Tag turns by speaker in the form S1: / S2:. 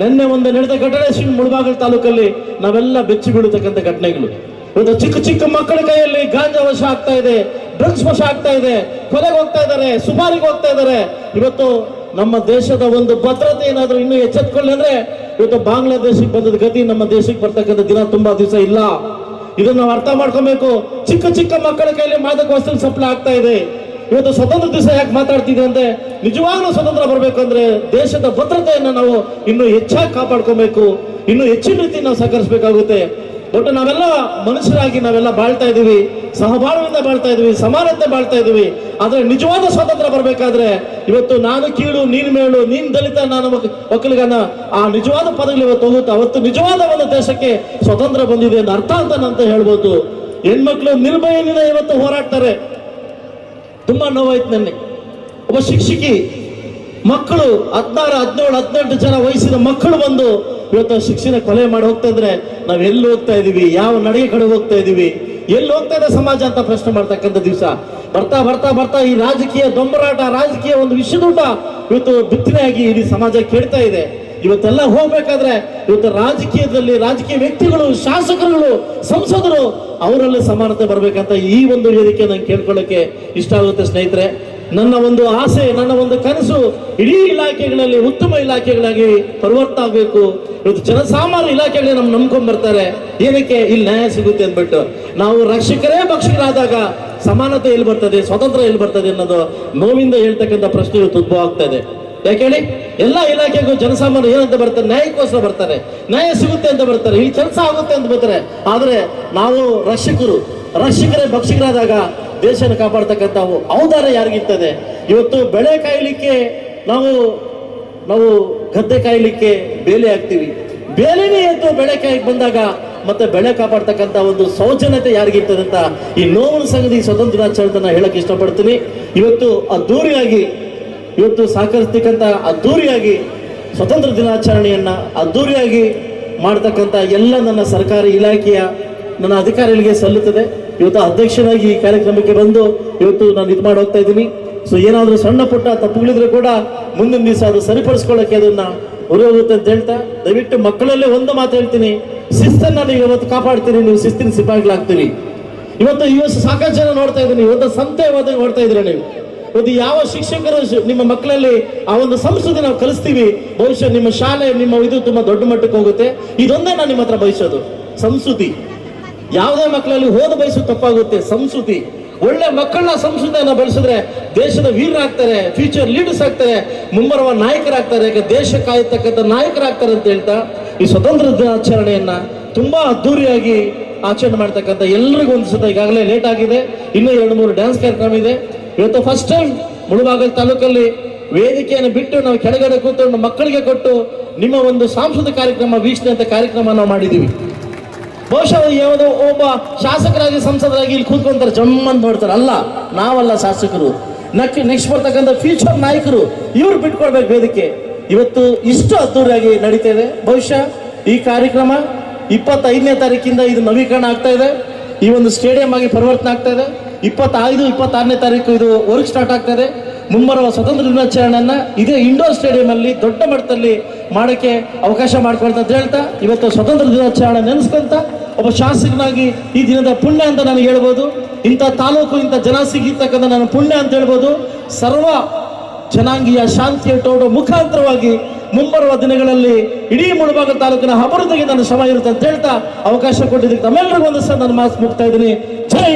S1: ನಿನ್ನೆ ಒಂದು ನಡೆದ ಘಟನೆ ಶ್ರೀ ಮುಳಬಾಗಲ್ ತಾಲೂಕಲ್ಲಿ ನಾವೆಲ್ಲ ಬೆಚ್ಚಿ ಬೀಳತಕ್ಕಂಥ ಘಟನೆಗಳು. ಇವತ್ತು ಚಿಕ್ಕ ಚಿಕ್ಕ ಮಕ್ಕಳ ಕೈಯಲ್ಲಿ ಗಾಂಜಾ ವಶ ಆಗ್ತಾ ಇದೆ, ಡ್ರಗ್ಸ್ ವಶ ಆಗ್ತಾ ಇದೆ, ಕೊಲೆಗೆ ಹೋಗ್ತಾ ಇದ್ದಾರೆ, ಸುಮಾರಿಗೆ ಹೋಗ್ತಾ ಇದ್ದಾರೆ. ಇವತ್ತು ನಮ್ಮ ದೇಶದ ಒಂದು ಭದ್ರತೆ ಏನಾದರೂ ಇನ್ನೂ ಎಚ್ಚೆತ್ಕೊಳ್ಳಿ ಅಂದ್ರೆ ಇವತ್ತು ಬಾಂಗ್ಲಾದೇಶಕ್ಕೆ ಬಂದದ ಗತಿ, ನಮ್ಮ ದೇಶಕ್ಕೆ ಬರ್ತಕ್ಕಂಥ ದಿನ ತುಂಬಾ ದಿವಸ ಇಲ್ಲ. ಇದನ್ನ ನಾವು ಅರ್ಥ ಮಾಡ್ಕೊಬೇಕು. ಚಿಕ್ಕ ಚಿಕ್ಕ ಮಕ್ಕಳ ಕೈಯಲ್ಲಿ ಮಾದಕ ವಸ್ತು ಸಪ್ಲೈ ಆಗ್ತಾ ಇದೆ. ಇವತ್ತು ಸ್ವತಂತ್ರ ದಿವಸ ಯಾಕೆ ಮಾತಾಡ್ತಿದೆ ಅಂದ್ರೆ ನಿಜವಾಗ್ಲೂ ಸ್ವತಂತ್ರ ಬರಬೇಕು ಅಂದ್ರೆ ದೇಶದ ಭದ್ರತೆಯನ್ನು ನಾವು ಇನ್ನು ಹೆಚ್ಚಾಗಿ ಕಾಪಾಡ್ಕೋಬೇಕು, ಇನ್ನು ಹೆಚ್ಚಿನ ರೀತಿ ನಾವು ಸಹಕರಿಸಬೇಕಾಗುತ್ತೆ. ಒಟ್ಟು ನಾವೆಲ್ಲ ಮನುಷ್ಯರಾಗಿ ನಾವೆಲ್ಲ ಬಾಳ್ತಾ ಇದ್ದೀವಿ, ಸಹಬಾಳ್ವೆಯಿಂದ ಬಾಳ್ತಾ ಇದೀವಿ ಸಮಾನತೆ ಬಾಳ್ತಾ ಇದ್ದೀವಿ. ಆದರೆ ನಿಜವಾದ ಸ್ವಾತಂತ್ರ್ಯ ಬರಬೇಕಾದ್ರೆ ಇವತ್ತು ನಾನು ಕೀಳು, ನೀನು ಮೇಳು ನೀನು ದಲಿತ ನಾನು ಒಕ್ಕಲಿಗನ ಆ ನಿಜವಾದ ಪದಗಳು ಇವತ್ತು ಹೋಗುತ್ತೆ. ಅವತ್ತು ನಿಜವಾದ ಒಂದು ದೇಶಕ್ಕೆ ಸ್ವತಂತ್ರ ಬಂದಿದೆ ಅಂತ ಅರ್ಥ ಅಂತ ಅಂತ ಹೇಳ್ಬೋದು. ಹೆಣ್ಮಕ್ಳು ನಿರ್ಭಯದಿಂದ ಇವತ್ತು ಹೋರಾಡ್ತಾರೆ. ತುಂಬಾ ನೋವಾಯ್ತು ನನಗೆ ಒಬ್ಬ ಶಿಕ್ಷಕಿ, ಮಕ್ಕಳು ಹದಿನಾರು, ಹದಿನೇಳು, ಹದಿನೆಂಟು ಜನ ವಯಸ್ಸಿನ ಮಕ್ಕಳು ಬಂದು ಇವತ್ತು ಶಿಕ್ಷಣ ಕೊಲೆ ಮಾಡಿ ಹೋಗ್ತಾ ಇದ್ರೆ ನಾವ್ ಎಲ್ಲಿ ಹೋಗ್ತಾ ಇದೀವಿ? ಯಾವ ನಡಿಗೆ ಕಡೆ ಹೋಗ್ತಾ ಇದೀವಿ? ಎಲ್ಲಿ ಹೋಗ್ತಾ ಇದೆ ಸಮಾಜ ಅಂತ ಪ್ರಶ್ನೆ ಮಾಡ್ತಕ್ಕಂಥ ದಿವಸ. ಬರ್ತಾ ಬರ್ತಾ ಬರ್ತಾ ಈ ರಾಜಕೀಯ ದೊಂಬರಾಟ, ರಾಜಕೀಯ ಒಂದು ವಿಷದೂಟ ಇವತ್ತು ಬಿತ್ತನೆಯಾಗಿ ಇಡೀ ಸಮಾಜ ಕೇಳ್ತಾ ಇದೆ. ಇವತ್ತೆಲ್ಲ ಹೋಗ್ಬೇಕಾದ್ರೆ ಇವತ್ತು ರಾಜಕೀಯದಲ್ಲಿ ರಾಜಕೀಯ ವ್ಯಕ್ತಿಗಳು, ಶಾಸಕರುಗಳು, ಸಂಸದರು ಅವರಲ್ಲಿ ಸಮಾನತೆ ಬರಬೇಕಂತ ಈ ಒಂದು ವೇದಿಕೆ ನಂಗೆ ಕೇಳ್ಕೊಳ್ಳೋಕೆ ಇಷ್ಟ ಆಗುತ್ತೆ ಸ್ನೇಹಿತರೆ. ನನ್ನ ಒಂದು ಆಸೆ, ನನ್ನ ಒಂದು ಕನಸು ಇಡೀ ಇಲಾಖೆಗಳಲ್ಲಿ, ಉತ್ತಮ ಇಲಾಖೆಗಳಾಗಿ ಪರಿವರ್ತ ಆಗಬೇಕು. ಇವತ್ತು ಜನಸಾಮಾನ್ಯ ಇಲಾಖೆಗಳೇ ನಮ್ಗೆ ನಂಬ್ಕೊಂಡ್ ಬರ್ತಾರೆ. ಏನಕ್ಕೆ? ಇಲ್ಲಿ ನ್ಯಾಯ ಸಿಗುತ್ತೆ ಅಂದ್ಬಿಟ್ಟು. ನಾವು ರಕ್ಷಕರೇ ಭಕ್ಷಕರಾದಾಗ ಸಮಾನತೆ ಎಲ್ಲಿ ಬರ್ತದೆ, ಸ್ವತಂತ್ರ ಎಲ್ಲಿ ಬರ್ತದೆ ಅನ್ನೋದು ನೋವಿಂದ ಹೇಳ್ತಕ್ಕಂಥ ಪ್ರಶ್ನೆ ಇವತ್ತು ಉದ್ಭವ ಆಗ್ತಾ ಇದೆ. ಯಾಕೆ ಹೇಳಿ? ಎಲ್ಲ ಇಲಾಖೆಗೂ ಜನಸಾಮಾನ್ಯ ಏನಂತ ಬರ್ತಾರೆ ನ್ಯಾಯಕ್ಕೋಸ್ಕರ ಬರ್ತಾರೆ ನ್ಯಾಯ ಸಿಗುತ್ತೆ ಅಂತ ಬರ್ತಾರೆ ಈ ಕೆಲಸ ಆಗುತ್ತೆ ಅಂತ ಬರ್ತಾರೆ ಆದರೆ ನಾವು ರಕ್ಷಕರು, ರಕ್ಷಕರೇ ಭಕ್ಷಕರಾದಾಗ ದೇಶನ ಕಾಪಾಡ್ತಕ್ಕಂಥ ಔದಾರ ಯಾರಿಗಿರ್ತದೆ? ಇವತ್ತು ಬೆಳೆ ಕಾಯಲಿಕ್ಕೆ ನಾವು ನಾವು ಗದ್ದೆ ಕಾಯಲಿಕ್ಕೆ ಬೇಲೆ ಹಾಕ್ತೀವಿ. ಬೇಲೆನೇ ಎದ್ದು ಬೆಳೆ ಕಾಯಕ್ಕೆ ಬಂದಾಗ ಮತ್ತೆ ಬೆಳೆ ಕಾಪಾಡ್ತಕ್ಕಂಥ ಒಂದು ಸೌಜನ್ಯತೆ ಯಾರಿಗಿರ್ತದೆ ಅಂತ ಈ ನೋವಿನ ಸಂಗತಿ ಸ್ವತಂತ್ರ ದಿನಾಚರಣೆ ಹೇಳಕ್ ಇಷ್ಟಪಡ್ತೀನಿ. ಇವತ್ತು ಅದ್ದೂರಿಯಾಗಿ ಇವತ್ತು ಸಹಕರಿಸ್ತಕ್ಕಂಥ ಅದ್ದೂರಿಯಾಗಿ ಸ್ವತಂತ್ರ ದಿನಾಚರಣೆಯನ್ನು ಅದ್ದೂರಿಯಾಗಿ ಮಾಡ್ತಕ್ಕಂಥ ಎಲ್ಲ ನನ್ನ ಸರ್ಕಾರಿ ಇಲಾಖೆಯ ನನ್ನ ಅಧಿಕಾರಿಗಳಿಗೆ ಸಲ್ಲುತ್ತದೆ. ಇವತ್ತು ಅಧ್ಯಕ್ಷನಾಗಿ ಈ ಕಾರ್ಯಕ್ರಮಕ್ಕೆ ಬಂದು ಇವತ್ತು ನಾನು ಇದು ಮಾಡಿ ಹೋಗ್ತಾ ಇದ್ದೀನಿ. ಸೊ ಏನಾದರೂ ಸಣ್ಣ ಪುಟ್ಟ ತಪ್ಪುಗಳಿದ್ರೆ ಕೂಡ ಮುಂದಿನ ದಿವಸ ಅದು ಸರಿಪಡಿಸ್ಕೊಳ್ಳೋಕೆ ಅದನ್ನ ಹೋಗುತ್ತೆ ಅಂತ ಹೇಳ್ತಾ, ದಯವಿಟ್ಟು ಮಕ್ಕಳಲ್ಲೇ ಒಂದು ಮಾತು ಹೇಳ್ತೀನಿ. ಶಿಸ್ತನ್ನು ನೀವು ಇವತ್ತು ಕಾಪಾಡ್ತೀರಿ, ನೀವು ಶಿಸ್ತಿನ ಸಿಪಾಯಿಗಳಾಗ್ತೀರಿ. ಇವತ್ತು ಇವತ್ತು ಸಾಕಷ್ಟು ಜನ ನೋಡ್ತಾ ಇದ್ದೀನಿ. ಇವತ್ತು ಸಂತೆ ಹೋದಾಗ ನೋಡ್ತಾ ಇದ್ದೀರಾ ನೀವು? ಇವತ್ತು ಯಾವ ಶಿಕ್ಷಕರು ನಿಮ್ಮ ಮಕ್ಕಳಲ್ಲಿ ಆ ಒಂದು ಸಂಸ್ಕೃತಿ ನಾವು ಕಲಿಸ್ತೀವಿ ಬಹುಶಃ ನಿಮ್ಮ ಶಾಲೆ, ನಿಮ್ಮ ಇದು ತುಂಬಾ ದೊಡ್ಡ ಮಟ್ಟಕ್ಕೆ ಹೋಗುತ್ತೆ. ಇದೊಂದೇ ನಾನು ನಿಮ್ಮ ಹತ್ರ ಬಯಸೋದು, ಸಂಸ್ಕೃತಿ. ಯಾವುದೇ ಮಕ್ಕಳಲ್ಲಿ ಹೋದ ಬಯಸೋದು ತಪ್ಪಾಗುತ್ತೆ, ಸಂಸ್ಕೃತಿ. ಒಳ್ಳೆ ಮಕ್ಕಳನ್ನ ಸಂಸ್ಕೃತಿಯನ್ನ ಬೆಳೆಸಿದ್ರೆ ದೇಶದ ವೀರರಾಗ್ತಾರೆ ಫ್ಯೂಚರ್ ಲೀಡರ್ಸ್ ಆಗ್ತಾರೆ, ಮುಂಬರುವ ನಾಯಕರಾಗ್ತಾರೆ, ಯಾಕೆ ದೇಶ ಕಾಯತಕ್ಕಂಥ ನಾಯಕರಾಗ್ತಾರೆ ಅಂತ ಹೇಳ್ತಾ, ಈ ಸ್ವತಂತ್ರ ದಿನಾಚರಣೆಯನ್ನ ತುಂಬಾ ಅದ್ದೂರಿಯಾಗಿ ಆಚರಣೆ ಮಾಡ್ತಕ್ಕಂಥ ಎಲ್ರಿಗೂ ಒಂದು ಸತ ಈಗಾಗಲೇ ಲೇಟ್ ಆಗಿದೆ. ಇನ್ನೂ ಎರಡು ಮೂರು ಡ್ಯಾನ್ಸ್ ಕಾರ್ಯಕ್ರಮ ಇದೆ. ಇವತ್ತು ಫಸ್ಟ್ ಟೈಮ್ ಮುಳುಬಾಗಲ್ ತಾಲೂಕಲ್ಲಿ ವೇದಿಕೆಯನ್ನು ಬಿಟ್ಟು ನಾವು ಕೆಳಗಡೆ ಕೂತ್ಕೊಂಡು ಮಕ್ಕಳಿಗೆ ಕೊಟ್ಟು ನಿಮ್ಮ ಒಂದು ಸಾಂಸ್ಕೃತಿಕ ಕಾರ್ಯಕ್ರಮ ವೀಕ್ಷಣೆ ಅಂತ ಕಾರ್ಯಕ್ರಮ ನಾವು ಮಾಡಿದ್ದೀವಿ. ಬಹುಶಃ ಯಾವುದೋ ಒಬ್ಬ ಶಾಸಕರಾಗಿ, ಸಂಸದರಾಗಿ ಇಲ್ಲಿ ಕೂತ್ಕೊಂತಾರೆ, ಜಮ್ಮನ್ ನೋಡ್ತಾರೆ. ಅಲ್ಲ, ನಾವಲ್ಲ ಶಾಸಕರು. ನಕ್ ನೆಕ್ಸ್ಟ್ ಬರ್ತಕ್ಕಂಥ ಫ್ಯೂಚರ್ ನಾಯಕರು, ಇವ್ರು ಬಿಟ್ಕೊಡ್ಬೇಕು ವೇದಿಕೆ. ಇವತ್ತು ಇಷ್ಟು ಅದ್ದೂರಿಯಾಗಿ ನಡೀತಾ ಇದೆ. ಬಹುಶಃ ಈ ಕಾರ್ಯಕ್ರಮ ಇಪ್ಪತ್ತೈದನೇ ತಾರೀಕಿಂದ ಇದು ನವೀಕರಣ ಆಗ್ತಾ ಇದೆ. ಈ ಒಂದು ಸ್ಟೇಡಿಯಂ ಆಗಿ ಪರಿವರ್ತನೆ ಆಗ್ತಾ ಇದೆ. ಇಪ್ಪತ್ತೈದು, ಇಪ್ಪತ್ತಾರನೇ ತಾರೀಕು ಇದು ವರ್ಕ್ ಸ್ಟಾರ್ಟ್ ಆಗ್ತದೆ. ಮುಂಬರುವ ಸ್ವತಂತ್ರ ದಿನಾಚರಣೆಯನ್ನ ಇದೇ ಇಂಡೋರ್ ಸ್ಟೇಡಿಯಂ ಅಲ್ಲಿ ದೊಡ್ಡ ಮಟ್ಟದಲ್ಲಿ ಮಾಡಕ್ಕೆ ಅವಕಾಶ ಅಂತ ಹೇಳ್ತಾ, ಇವತ್ತು ಸ್ವತಂತ್ರ ದಿನಾಚರಣೆ ನೆನೆಸ್ಕೊಂತ ಒಬ್ಬ ಶಾಸಕನಾಗಿ ಈ ದಿನದ ಪುಣ್ಯ ಅಂತ ನಾನು ಹೇಳ್ಬೋದು. ಇಂಥ ತಾಲೂಕು, ಇಂಥ ಜನ ಸಿಗಿರ್ತಕ್ಕಂಥ ನಾನು ಪುಣ್ಯ ಅಂತ ಹೇಳ್ಬೋದು. ಸರ್ವ ಜನಾಂಗೀಯ ಶಾಂತಿಯ ತೋಡೋ ಮುಖಾಂತರವಾಗಿ ಮುಂಬರುವ ದಿನಗಳಲ್ಲಿ ಇಡೀ ಮುಳಬಾಗ ತಾಲೂಕಿನ ಅಭಿವೃದ್ಧಿಗೆ ನನ್ನ ಶ್ರಮ ಇರುತ್ತೆ ಅಂತ ಹೇಳ್ತಾ ಅವಕಾಶ ಕೊಟ್ಟಿದ್ದಕ್ಕೆ ತಮ್ಮೆಲ್ಲರಿಗೂ ಒಂದು ಸಹ ನಾನು ಮಾತು ಮುಗ್ತಾ ಇದ್ದೀನಿ. ಜೈ